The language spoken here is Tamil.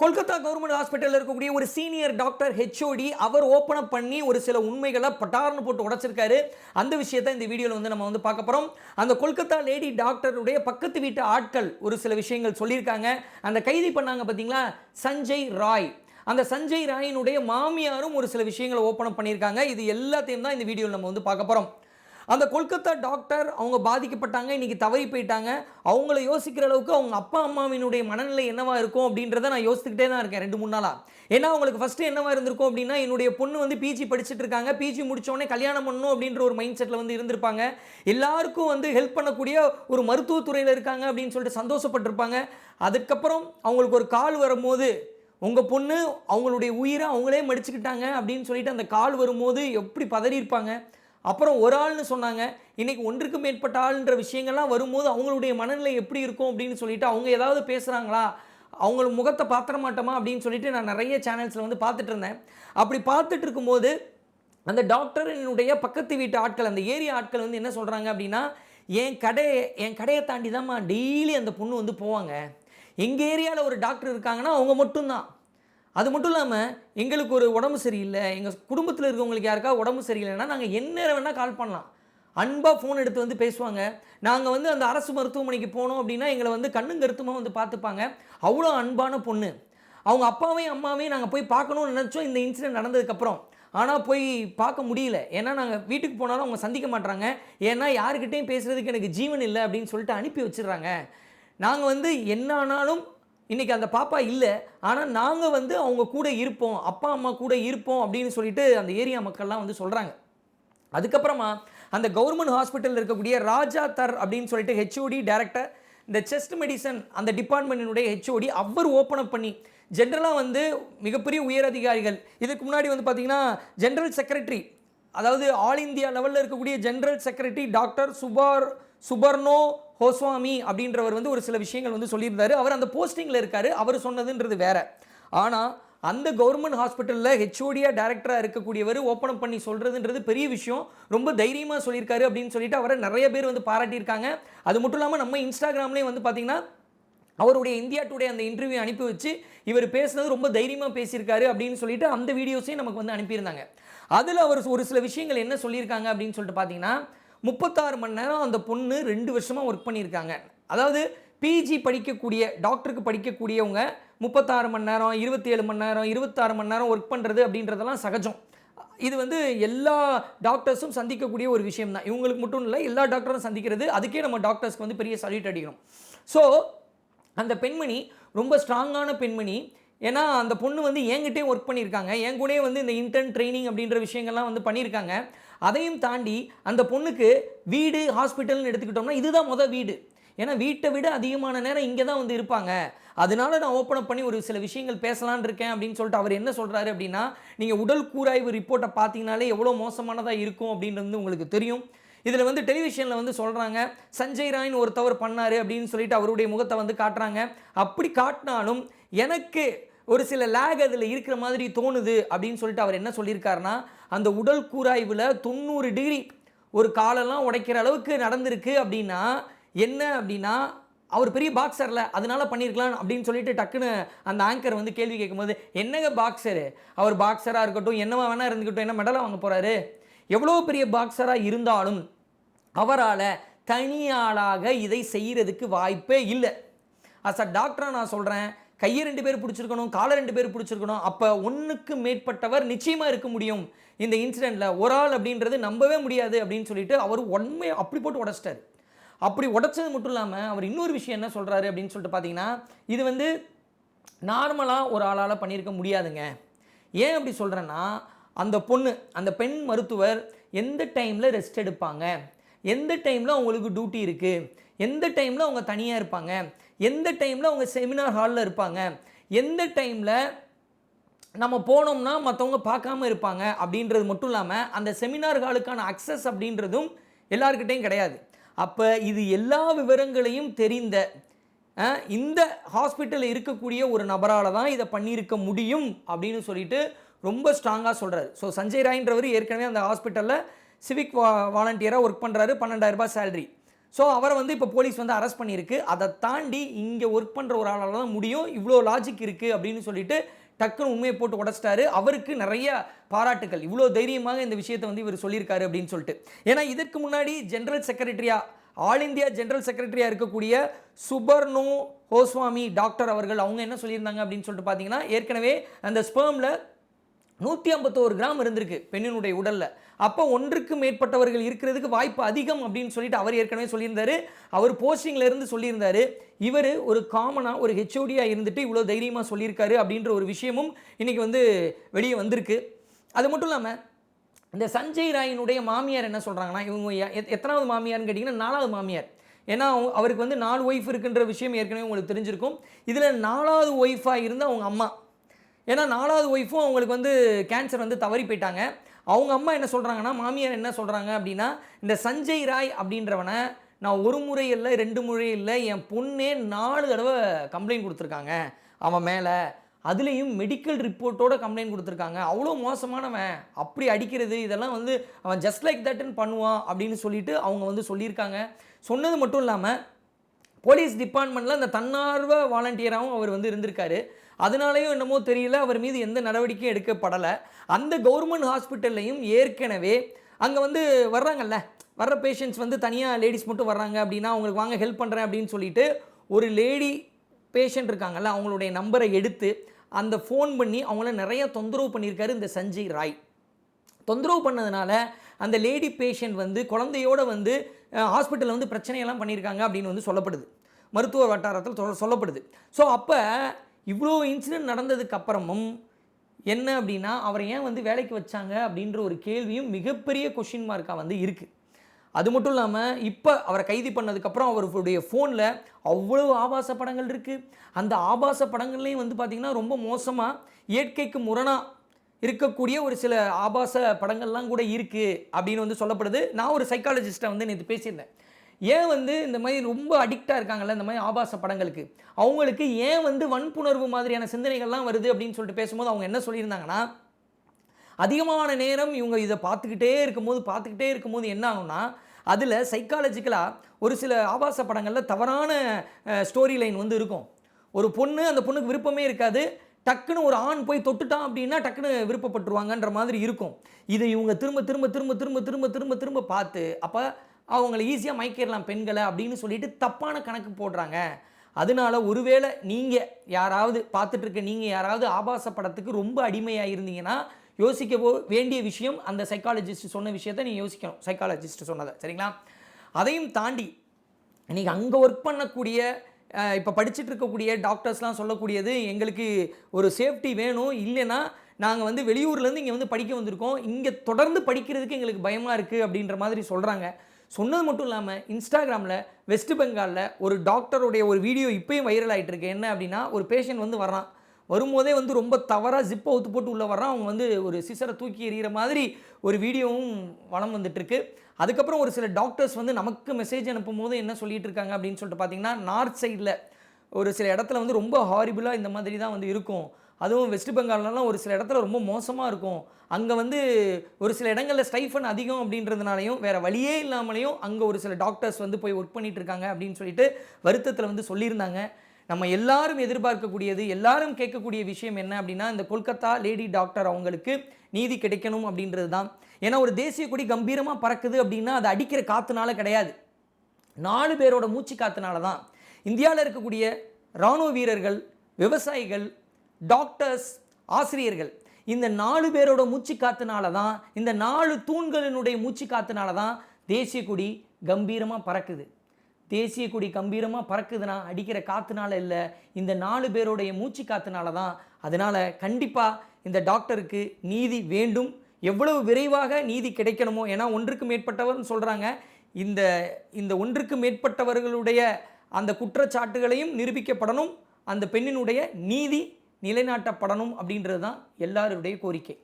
கொல்கத்தா கவர்மெண்ட் ஹாஸ்பிட்டலில் இருக்கக்கூடிய ஒரு சீனியர் டாக்டர் ஹெச்ஓடி அவர் ஓப்பன் அப் பண்ணி ஒரு சில உண்மைகளை பட்டார்னு போட்டு உடைச்சிருக்காரு. அந்த விஷயத்தை இந்த வீடியோவில் வந்து நம்ம வந்து பார்க்க போகிறோம் அந்த கொல்கத்தா லேடி டாக்டருடைய பக்கத்து வீட்டு ஆட்கள் ஒரு சில விஷயங்கள் சொல்லியிருக்காங்க. அந்த கைதி பண்ணாங்க பார்த்தீங்களா சஞ்சய் ராய். அந்த சஞ்சய் ராயினுடைய மாமியாரும் ஒரு சில விஷயங்களை ஓப்பன் அப் பண்ணியிருக்காங்க. இது எல்லாத்தையும் தான் இந்த வீடியோவில் நம்ம வந்து பார்க்க போகிறோம் அந்த கொல்கத்தா டாக்டர் அவங்க பாதிக்கப்பட்டாங்க இன்னைக்கு தவறி போயிட்டாங்க. அவங்கள யோசிக்கிற அளவுக்கு அவங்க அப்பா அம்மாவினுடைய மனநிலை என்னவா இருக்கும் அப்படின்றத நான் யோசித்துக்கிட்டே தான் இருக்கேன் ரெண்டு மூணு நாளாக ஏன்னா அவங்களுக்கு ஃபஸ்ட்டு என்னவா இருந்திருக்கும் அப்படின்னா என்னுடைய பொண்ணு வந்து பிஜி படிச்சுட்டு இருக்காங்க. பிஜி முடித்தோடனே கல்யாணம் பண்ணணும் அப்படின்ற ஒரு மைண்ட் செட்டில் வந்து இருந்திருப்பாங்க. எல்லாருக்கும் வந்து ஹெல்ப் பண்ணக்கூடிய ஒரு மருத்துவத்துறையில் இருக்காங்க அப்படின்னு சொல்லிட்டு சந்தோஷப்பட்டிருப்பாங்க. அதுக்கப்புறம் அவங்களுக்கு ஒரு கால் வரும்போது உங்கள் பொண்ணு அவங்களுடைய உயிரை அவங்களே மடிச்சுக்கிட்டாங்க அப்படின்னு சொல்லிட்டு அந்த கால் வரும்போது எப்படி பதறியிருப்பாங்க? அப்புறம் ஒரு ஆள்னு சொன்னாங்க இன்னைக்கு ஒன்றுக்கு மேற்பட்ட ஆள்ன்ற விஷயங்கள்லாம் வரும்போது அவங்களுடைய மனநிலை எப்படி இருக்கும்? அப்படின்னு சொல்லிட்டு அவங்க ஏதாவது பேசுகிறாங்களா அவங்க முகத்தை பார்த்துட மாட்டோமா? அப்படின்னு சொல்லிட்டு நான் நிறைய சேனல்ஸில் வந்து பார்த்துட்டு இருந்தேன். அப்படி பார்த்துட்டு இருக்கும்போது அந்த டாக்டரினுடைய பக்கத்து வீட்டு ஆட்கள் அந்த ஏரியா ஆட்கள் வந்து என்ன சொல்கிறாங்க அப்படின்னா என் கடையை என் கடையை தாண்டி தான்மா டெய்லி அந்த பொண்ணு வந்து போவாங்க. எங்கள் ஏரியாவில் ஒரு டாக்டர் இருக்காங்கன்னா அவங்க மட்டும்தான். அது மட்டும் இல்லாமல் எங்களுக்கு ஒரு உடம்பு சரியில்லை. எங்கள் குடும்பத்தில் இருக்கவங்களுக்கு யாருக்கா உடம்பு சரியில்லைன்னா நாங்கள் என்ன வேணால் கால் பண்ணலாம். அன்பாக ஃபோன் எடுத்து வந்து பேசுவாங்க. நாங்கள் வந்து அந்த அரசு மருத்துவமனைக்கு போனோம் அப்படின்னா எங்களை வந்து கண்ணும் கருத்துமாக வந்து பார்த்துப்பாங்க. அவ்வளோ அன்பான பொண்ணு. அவங்க அப்பாவையும் அம்மாவையும் நாங்கள் போய் பார்க்கணும்னு நினச்சோம். இந்த இன்சிடென்ட் நடந்ததுக்கப்புறம் ஆனால் போய் பார்க்க முடியல. ஏன்னா நாங்கள் வீட்டுக்கு போனாலும் அவங்க சந்திக்க மாட்டாங்க ஏன்னா யாருக்கிட்டேயும் பேசுகிறதுக்கு எனக்கு ஜீவன் இல்லை அப்படின்னு சொல்லிட்டு அனுப்பி வச்சிடுறாங்க. நாங்கள் வந்து என்ன ஆனாலும் இன்றைக்கி அந்த பாப்பா இல்லை. ஆனால் நாங்கள் வந்து அவங்க கூட இருப்போம். அப்பா அம்மா கூட இருப்போம் அப்படின்னு சொல்லிட்டு அந்த ஏரியா மக்கள்லாம் வந்து சொல்கிறாங்க அதுக்கப்புறமா அந்த கவர்மெண்ட் ஹாஸ்பிட்டலில் இருக்கக்கூடிய ராஜா தர் அப்படின்னு சொல்லிட்டு ஹெச்ஓடி டைரக்டர் இந்த செஸ்ட் மெடிசன் அந்த டிபார்ட்மெண்ட்டினுடைய ஹெச்ஓடி அவர் ஓப்பன் அப் பண்ணி ஜென்ரலாக வந்து மிகப்பெரிய உயர் அதிகாரிகள். இதுக்கு முன்னாடி வந்து பார்த்தீங்கன்னா ஜென்ரல் செக்ரட்டரி அதாவது ஆல் இந்தியா லெவலில் இருக்கக்கூடிய ஜென்ரல் செக்ரட்டரி டாக்டர் சுபார் சுபர்ணோ ஹோஸ்வாமி அப்படின்றவர் வந்து ஒரு சில விஷயங்கள் வந்து சொல்லியிருந்தார். அவர் அந்த போஸ்டிங்கில் இருக்கார். அவர் சொன்னதுன்றது வேற. ஆனால் அந்த கவர்மெண்ட் ஹாஸ்பிட்டலில் ஹெச்ஓடியாக டேரக்டராக இருக்கக்கூடியவர் ஓப்பன் அப் பண்ணி சொல்கிறதுன்றது பெரிய விஷயம். ரொம்ப தைரியமாக சொல்லியிருக்காரு அப்படின்னு சொல்லிட்டு அவரை நிறைய பேர் வந்து பாராட்டியிருக்காங்க. அது மட்டும் இல்லாமல் நம்ம இன்ஸ்டாகிராம்லேயும் வந்து பார்த்திங்கன்னா அவருடைய இந்தியா டுடே அந்த இன்டர்வியூ அனுப்பி வச்சு இவர் பேசுனது ரொம்ப தைரியமாக பேசியிருக்காரு அப்படின்னு சொல்லிட்டு அந்த வீடியோஸையும் நமக்கு வந்து அனுப்பியிருந்தாங்க. அதில் அவர் ஒரு சில விஷயங்கள் என்ன சொல்லியிருக்காங்க அப்படின்னு சொல்லிட்டு பார்த்தீங்கன்னா முப்பத்தாறு மணி நேரம் அந்த பொண்ணு ரெண்டு வருஷமாக ஒர்க் பண்ணியிருக்காங்க. அதாவது பிஜி படிக்கக்கூடிய டாக்டருக்கு படிக்கக்கூடியவங்க முப்பத்தாறு மணி நேரம் இருபத்தி ஏழு மணி நேரம் இருபத்தாறு மணி நேரம் ஒர்க் பண்ணுறது அப்படின்றதெல்லாம் சகஜம். இது வந்து எல்லா டாக்டர்ஸும் சந்திக்கக்கூடிய ஒரு விஷயம் தான். இவங்களுக்கு மட்டும் இல்லை எல்லா டாக்டரும் சந்திக்கிறது அதுக்கே நம்ம டாக்டர்ஸ்க்கு வந்து பெரிய சல்யூட் அடிக்கணும். ஸோ அந்த பெண்மணி ரொம்ப ஸ்ட்ராங்கான பெண்மணி. ஏன்னா அந்த பொண்ணு வந்து என்கிட்டே ஒர்க் பண்ணியிருக்காங்க. என் கூட வந்து இந்த இன்டர்ன் ட்ரைனிங் அப்படின்ற விஷயங்கள்லாம் வந்து பண்ணியிருக்காங்க. அதையும் தாண்டி அந்த பொண்ணுக்கு வீடு ஹாஸ்பிட்டல்னு எடுத்துக்கிட்டோம்னா இதுதான் முத வீடு. ஏன்னா வீட்டை விட அதிகமான நேரம் இங்கே தான் வந்து இருப்பாங்க. அதனால நான் ஓப்பன் அப் பண்ணி ஒரு சில விஷயங்கள் பேசலான்னு இருக்கேன் அப்படின்னு சொல்லிட்டு அவர் என்ன சொல்கிறாரு அப்படின்னா நீங்கள் உடல் கூராய்வு ரிப்போர்ட்டை பார்த்தீங்கனாலே எவ்வளோ மோசமானதாக இருக்கும் அப்படின்றது உங்களுக்கு தெரியும். இதில் வந்து டெலிவிஷனில் வந்து சொல்கிறாங்க சஞ்சய் ராய்னு ஒருத்தவர் பண்ணார் அப்படின்னு சொல்லிட்டு அவருடைய முகத்தை வந்து காட்டுறாங்க. அப்படி காட்டினாலும் எனக்கு ஒரு சில லேக் அதில் இருக்கிற மாதிரி தோணுது அப்படின்னு சொல்லிட்டு அவர் என்ன சொல்லியிருக்காருன்னா அந்த உடல் கூராய்வில் தொண்ணூறு டிகிரி ஒரு காலெல்லாம் உடைக்கிற அளவுக்கு நடந்திருக்கு அப்படின்னா என்ன அப்படின்னா அவர் பெரிய பாக்ஸரில் அதனால பண்ணியிருக்கலாம் அப்படின்னு சொல்லிட்டு டக்குன்னு அந்த ஆங்கர் வந்து கேள்வி கேட்கும்போது என்னங்க பாக்ஸரு அவர் பாக்ஸராக இருக்கட்டும் என்னவா வேணால் இருந்துக்கட்டும் என்ன மெடலாக வாங்க போகிறாரு எவ்வளோ பெரிய பாக்ஸராக இருந்தாலும் அவரால் தனியாளாக இதை செய்கிறதுக்கு வாய்ப்பே இல்லை. அஸ் அ டாக்டராக நான் சொல்கிறேன் கையை ரெண்டு பேர் பிடிச்சிருக்கணும் காலை ரெண்டு பேர் பிடிச்சிருக்கணும் அப்போ ஒன்றுக்கு மேற்பட்டவர் நிச்சயமாக இருக்க முடியும். இந்த இன்சிடெண்ட்டில் ஒரு ஆள் அப்படின்றது நம்பவே முடியாது அப்படின்னு சொல்லிட்டு அவர் உண்மை அப்படி போட்டு உடச்சிட்டாரு. அப்படி உடைச்சது மட்டும் இல்லாமல் அவர் இன்னொரு விஷயம் என்ன சொல்கிறாரு அப்படின்னு சொல்லிட்டு பார்த்தீங்கன்னா இது வந்து நார்மலாக ஒரு ஆளால் பண்ணியிருக்க முடியாதுங்க. ஏன் அப்படி சொல்கிறேன்னா அந்த பொண்ணு அந்த பெண் மருத்துவர் எந்த டைமில் ரெஸ்ட் எடுப்பாங்க? எந்த டைமில் அவங்களுக்கு டியூட்டி இருக்குது எந்த டைமில் அவங்க தனியாக இருப்பாங்க? எந்த டைமில் அவங்க செமினார் ஹாலில் இருப்பாங்க? எந்த டைமில் நம்ம போனோம்னா மற்றவங்க பார்க்காம இருப்பாங்க? அப்படின்றது மட்டும் இல்லாமல் அந்த செமினார் ஹாலுக்கான அக்சஸ் அப்படின்றதும் எல்லாருக்கிட்டையும் கிடையாது. அப்போ இது எல்லா விவரங்களையும் தெரிந்த இந்த ஹாஸ்பிட்டலில் இருக்கக்கூடிய ஒரு நபரால் தான் இதை பண்ணியிருக்க முடியும் அப்படின்னு சொல்லிட்டு ரொம்ப ஸ்ட்ராங்காக சொல்கிறாரு ஸோ சஞ்சய் ராயின்றவர் ஏற்கனவே அந்த ஹாஸ்பிட்டலில் சிவிக் வா வாலண்டியராக ஒர்க் பண்ணுறாரு பன்னெண்டாயிரரூபா சேலரி ஸோ அவரை வந்து இப்போ போலீஸ் வந்து அரெஸ்ட் பண்ணியிருக்கு. அதை தாண்டி இங்கே ஒர்க் பண்ணுற ஒரு ஆளால் தான் முடியும். இவ்வளோ லாஜிக் இருக்குது அப்படின்னு சொல்லிட்டு டக்குன்னு உண்மையை போட்டு உடச்சிட்டாரு. அவருக்கு நிறைய பாராட்டுகள் இவ்வளோ தைரியமாக இந்த விஷயத்தை வந்து இவர் சொல்லியிருக்காரு அப்படின்னு சொல்லிட்டு. ஏன்னா இதற்கு முன்னாடி ஜென்ரல் செக்ரட்டரியா ஆல் இந்தியா ஜென்ரல் செக்ரட்டரியாக இருக்கக்கூடிய சுபர்ணோ கோஸ்வாமி டாக்டர் அவர்கள் அவங்க என்ன சொல்லியிருந்தாங்க அப்படின்னு சொல்லிட்டு பார்த்தீங்கன்னா ஏற்கனவே அந்த ஸ்பெர்மில் நூற்றி ஐம்பத்தோரு கிராம் இருந்திருக்கு பெண்ணினுடைய உடலில். அப்போ ஒன்றுக்கு மேற்பட்டவர்கள் இருக்கிறதுக்கு வாய்ப்பு அதிகம் அப்படின்னு சொல்லிட்டு அவர் ஏற்கனவே சொல்லியிருந்தாரு. அவர் போஸ்டிங்கில் இருந்து சொல்லியிருந்தாரு. இவர் ஒரு காமனாக ஒரு ஹெச்ஓடியாக இருந்துட்டு இவ்வளோ தைரியமாக சொல்லியிருக்காரு அப்படின்ற ஒரு விஷயமும் இன்றைக்கி வந்து வெளியே வந்திருக்கு. அது மட்டும் இல்லாமல் இந்த சஞ்சய் ராயினுடைய மாமியார் என்ன சொல்கிறாங்கன்னா இவங்க எத்- எத்தனாவது மாமியார்னு கேட்டிங்கன்னா நாலாவது மாமியார். ஏன்னா அவருக்கு வந்து நாலு ஒய்ஃப் இருக்குன்ற விஷயம் ஏற்கனவே உங்களுக்கு தெரிஞ்சிருக்கும். இதில் நாலாவது ஒய்ஃபாக இருந்து அவங்க அம்மா. ஏன்னா நாலாவது ஒய்ஃபும் அவங்களுக்கு வந்து கேன்சர் வந்து தவறி போயிட்டாங்க. அவங்க அம்மா என்ன சொல்கிறாங்கன்னா மாமியார் என்ன சொல்கிறாங்க அப்படின்னா இந்த சஞ்சய் ராய் அப்படின்றவனை நான் ஒரு முறை இல்லை ரெண்டு முறை இல்லை என் பொண்ணே நாலு தடவை கம்ப்ளைண்ட் கொடுத்துருக்காங்க. அவன் மேலே அதுலேயும் மெடிக்கல் ரிப்போர்ட்டோட கம்ப்ளைண்ட் கொடுத்துருக்காங்க. அவ்வளோ மோசமானவன். அப்படி அடிக்கிறது இதெல்லாம் வந்து அவன் ஜஸ்ட் லைக் தட்னு பண்ணுவான் அப்படின்னு சொல்லிட்டு அவங்க வந்து சொல்லியிருக்காங்க. சொன்னது மட்டும் இல்லாமல் போலீஸ் டிபார்ட்மெண்ட்டில் அந்த தன்னார்வ வாலண்டியராகவும் அவர் வந்து இருந்திருக்காரு. அதனாலேயும் என்னமோ தெரியல அவர் மீது எந்த நடவடிக்கையும் எடுக்கப்படலை. அந்த கவர்மெண்ட் ஹாஸ்பிட்டல்லையும் ஏற்கனவே அங்கே வந்து வர்றாங்கல்ல வர்ற பேஷண்ட்ஸ் வந்து தனியாக லேடிஸ் மட்டும் வர்றாங்க அப்படின்னா அவங்களுக்கு வாங்க ஹெல்ப் பண்ணுறேன் அப்படின்னு சொல்லிட்டு ஒரு லேடி பேஷண்ட் இருக்காங்கல்ல அவங்களுடைய நம்பரை எடுத்து அந்த ஃபோன் பண்ணி அவங்கள நிறைய தொந்தரவு பண்ணியிருக்காரு இந்த சஞ்சய் ராய். தொந்தரவு பண்ணதுனால அந்த லேடி பேஷண்ட் வந்து குழந்தையோட வந்து ஹாஸ்பிட்டலில் வந்து பிரச்சனையெல்லாம் பண்ணியிருக்காங்க அப்படின்னு வந்து சொல்லப்படுது. மருத்துவ வட்டாரத்தில் சொல்லப்படுது. ஸோ அப்போ இவ்வளோ இன்சிடென்ட் நடந்ததுக்கு அப்புறமும் என்ன அப்படின்னா அவரை ஏன் வந்து வேலைக்கு வச்சாங்க அப்படின்ற ஒரு கேள்வியும் மிகப்பெரிய கொஷின் மார்க்காக வந்து இருக்குது அது மட்டும் இல்லாமல் இப்போ அவரை கைது பண்ணதுக்கப்புறம் அவருடைய ஃபோனில் அவ்வளவு ஆபாச படங்கள் இருக்குது அந்த ஆபாச படங்கள்லேயும் வந்து பார்த்திங்கன்னா ரொம்ப மோசமாக இயற்கைக்கு முரணாக இருக்கக்கூடிய ஒரு சில ஆபாச படங்கள்லாம் கூட இருக்குது அப்படின்னு வந்து சொல்லப்படுது. நான் ஒரு சைக்காலஜிஸ்ட்டை வந்து நேற்று பேசியிருந்தேன். ஏன் வந்து இந்த மாதிரி ரொம்ப அடிக்டாக இருக்காங்கல்ல இந்த மாதிரி ஆபாச படங்களுக்கு? அவங்களுக்கு ஏன் வந்து வன்புணர்வு மாதிரியான சிந்தனைகள்லாம் வருது அப்படின்னு சொல்லிட்டு பேசும்போது அவங்க என்ன சொல்லியிருந்தாங்கன்னா அதிகமான நேரம் இவங்க இதை பார்த்துக்கிட்டே இருக்கும்போது பார்த்துக்கிட்டே இருக்கும்போது என்ன ஆகும்னா அதில் சைக்காலஜிக்கலாக ஒரு சில ஆபாச படங்களில் தவறான ஸ்டோரி லைன் வந்து இருக்கும். ஒரு பொண்ணு அந்த பொண்ணுக்கு விருப்பமே இருக்காது. டக்குன்னு ஒரு ஆண் போய் தொட்டுட்டான் அப்படின்னா டக்குன்னு விருப்பப்பட்டுருவாங்கன்ற மாதிரி இருக்கும். இதை இவங்க திரும்ப திரும்ப திரும்ப திரும்ப திரும்ப திரும்ப திரும்ப பார்த்து அப்போ அவங்கள ஈஸியாக மயக்கிடலாம் பெண்களை அப்படின்னு சொல்லிட்டு தப்பான கணக்கு போடுறாங்க. அதனால ஒருவேளை நீங்கள் யாராவது பார்த்துட்ருக்க நீங்கள் யாராவது ஆபாச படத்துக்கு ரொம்ப அடிமையாக இருந்தீங்கன்னா யோசிக்க போ- வேண்டிய விஷயம் அந்த சைக்காலஜிஸ்ட் சொன்ன விஷயத்த நீங்கள் யோசிக்கணும். சைக்காலஜிஸ்ட் சொன்னதை. சரிங்களா? அதையும் தாண்டி நீங்கள் அங்கே ஒர்க் பண்ணக்கூடிய இப்போ படிச்சுட்டு இருக்கக்கூடிய டாக்டர்ஸ்லாம் சொல்லக்கூடியது எங்களுக்கு ஒரு சேஃப்டி வேணும். இல்லைன்னா நாங்கள் வந்து வெளியூர்லேருந்து இங்கே வந்து படிக்க வந்திருக்கோம். இங்கே தொடர்ந்து படிக்கிறதுக்கு எங்களுக்கு பயமாக இருக்குது அப்படின்ற மாதிரி சொல்கிறாங்க சொன்னது மட்டும் இல்லாமல் இன்ஸ்டாகிராமில் வெஸ்ட் பெங்காலில் ஒரு டாக்டருடைய ஒரு வீடியோ இப்பயும் வைரல் ஆயிட்டு இருக்கு என்ன அப்படின்னா ஒரு பேஷண்ட் வந்து வர்றான். வரும்போதே வந்து ரொம்ப தவறாக ஜிப்பை ஒத்து போட்டு உள்ளே வர்றான். அவங்க வந்து ஒரு சிசரை தூக்கி எறிகிற மாதிரி ஒரு வீடியோவும் வளம் வந்துட்டுருக்கு. அதுக்கப்புறம் ஒரு சில டாக்டர்ஸ் வந்து நமக்கு மெசேஜ் அனுப்பும் போது என்ன சொல்லிட்டு இருக்காங்க அப்படின்னு சொல்லிட்டு பார்த்தீங்கன்னா நார்த் சைடில் ஒரு சில இடத்துல வந்து ரொம்ப ஹாரிபிளாக இந்த மாதிரி தான் வந்து இருக்கும். அதுவும் வெஸ்ட் பெங்கால்லலாம் ஒரு சில இடத்துல ரொம்ப மோசமாக இருக்கும். அங்கே வந்து ஒரு சில இடங்களில் ஸ்டைஃபன் அதிகம் அப்படின்றதுனாலையும் வேறு வழியே இல்லாமலையும் அங்கே ஒரு சில டாக்டர்ஸ் வந்து போய் ஒர்க் பண்ணிட்டு இருக்காங்க அப்படின்னு சொல்லிட்டு வருத்தத்தில் வந்து சொல்லியிருந்தாங்க. நம்ம எல்லாரும் எதிர்பார்க்கக்கூடியது எல்லாரும் கேட்கக்கூடிய விஷயம் என்ன அப்படின்னா இந்த கொல்கத்தா லேடி டாக்டர் அவங்களுக்கு நீதி கிடைக்கணும் அப்படின்றது தான். ஏன்னா ஒரு தேசிய கொடி கம்பீரமாக பறக்குது அப்படின்னா அது அடிக்கிற காத்துனால கிடையாது. நாலு பேரோட மூச்சு காத்துனால தான். இந்தியாவில் இருக்கக்கூடிய இராணுவ வீரர்கள் விவசாயிகள் டாக்டர்ஸ் ஆசிரியர்கள் இந்த நாலு பேரோட மூச்சு காத்துனால தான் இந்த நாலு தூண்களினுடைய மூச்சு காத்துனால தான் தேசிய கொடி கம்பீரமாக பறக்குது. தேசிய கொடி கம்பீரமாக பறக்குதுன்னா அடிக்கிற காத்துனால இல்லை இந்த நாலு பேருடைய மூச்சு காத்துனால தான் அதனால் கண்டிப்பாக இந்த டாக்டருக்கு நீதி வேண்டும். எவ்வளவு விரைவாக நீதி கிடைக்கணுமோ ஏன்னா ஒன்றுக்கு மேற்பட்டவர்னு சொல்கிறாங்க இந்த இந்த ஒன்றுக்கு மேற்பட்டவர்களுடைய அந்த குற்றச்சாட்டுகளையும் நிரூபிக்கப்படணும். அந்த பெண்ணினுடைய நீதி நிலைநாட்டப்படணும் அப்படின்றது தான் எல்லாருடைய கோரிக்கை.